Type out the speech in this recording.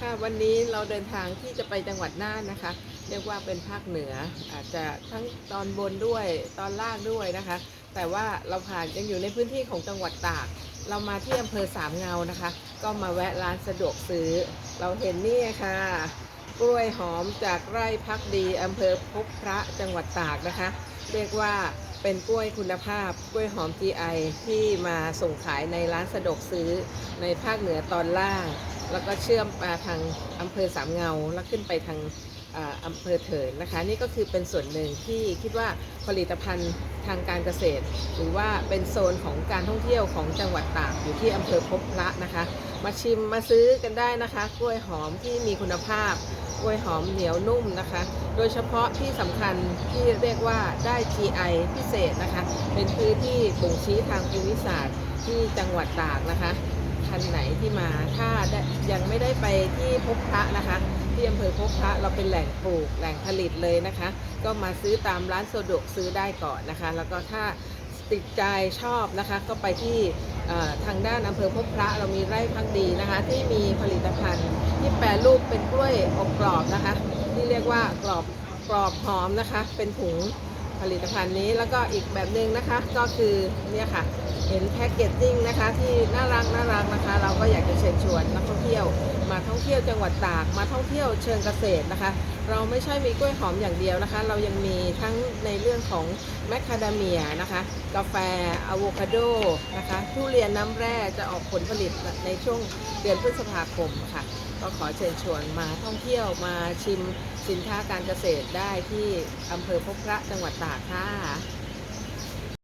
ค่ะวันนี้เราเดินทางที่จะไปจังหวัดน่านนะคะ เรียกว่าเป็นภาคเหนืออาจจะทั้งตอนบนด้วยตอนล่างด้วยนะคะ แต่ว่าเราผ่านยังอยู่ในพื้นที่ของจังหวัดตาก เรามาที่อำเภอสามเงานะคะ ก็มาแวะร้านสะดวกซื้อ เราเห็นนี่ค่ะ กล้วยหอมจากไร่พักดีอำเภอพบพระจังหวัดตากนะคะ เรียกว่าเป็นกล้วยคุณภาพกล้วยหอม GI ที่มาส่งขายในร้านสะดวกซื้อในภาคเหนือตอนล่าง แล้วก็เชื่อมมาทางอำเภอสามเงา แล้วขึ้นไปทางอ่าอำเภอเถินนะคะ นี่ก็คือเป็นส่วนหนึ่งที่คิดว่าผลิตภัณฑ์ทางการเกษตร หรือว่าเป็นโซนของการท่องเที่ยวของจังหวัดตากอยู่ที่อำเภอพบพระนะคะ มาชิมมาซื้อกันได้นะคะ กล้วยหอมที่มีคุณภาพกล้วยหอมเหนียวนุ่มนะคะ โดยเฉพาะที่สำคัญที่เรียกว่าได้ GI พิเศษนะคะ เป็นพื้นที่บ่งชี้ทางภูมิศาสตร์ที่จังหวัดตากนะคะ ท่านไหนที่มา ถ้ายังไม่ได้ไปที่พบพระนะคะ ที่อำเภอพบพระเราเป็นแหล่งปลูกแหล่งผลิตเลยนะคะ ก็มาซื้อตามร้านสะดวกซื้อได้ก่อนนะคะ แล้วก็ถ้าติดใจชอบนะคะ ก็ไปที่ทางด้านอำเภอพบพระเรามีไร่พักดีนะคะ ที่มีผลิตภัณฑ์ที่แปรรูปเป็นกล้วยอบกรอบนะคะ ที่เรียกว่ากรอบกรอบหอมนะคะ เป็นถุง ผลิตภัณฑ์นี้ แล้วก็อีกแบบหนึ่งนะคะ ก็คือเนี่ยค่ะเห็นแพ็กเกจจิ้งนะคะ ที่น่ารักน่ารักนะคะ เราก็อยากจะเชิญชวนนักท่องเที่ยว มาท่องเที่ยวจังหวัดตากมาท่องเที่ยวเชิงเกษตรนะคะ เราไม่ใช่มีกล้วยหอมอย่างเดียวนะคะ เรายังมีทั้งในเรื่อง ของแมคคาเดเมียนะคะ กาแฟอะโวคาโดนะคะ ทุเรียนน้ำแร่จะออกผลผลิตในช่วงเดือนพฤษภาคมค่ะ ก็ขอเชิญชวนมาท่องเที่ยวมาชิมสินค้าการเกษตรได้ที่อำเภอพบพระจังหวัดตากค่ะ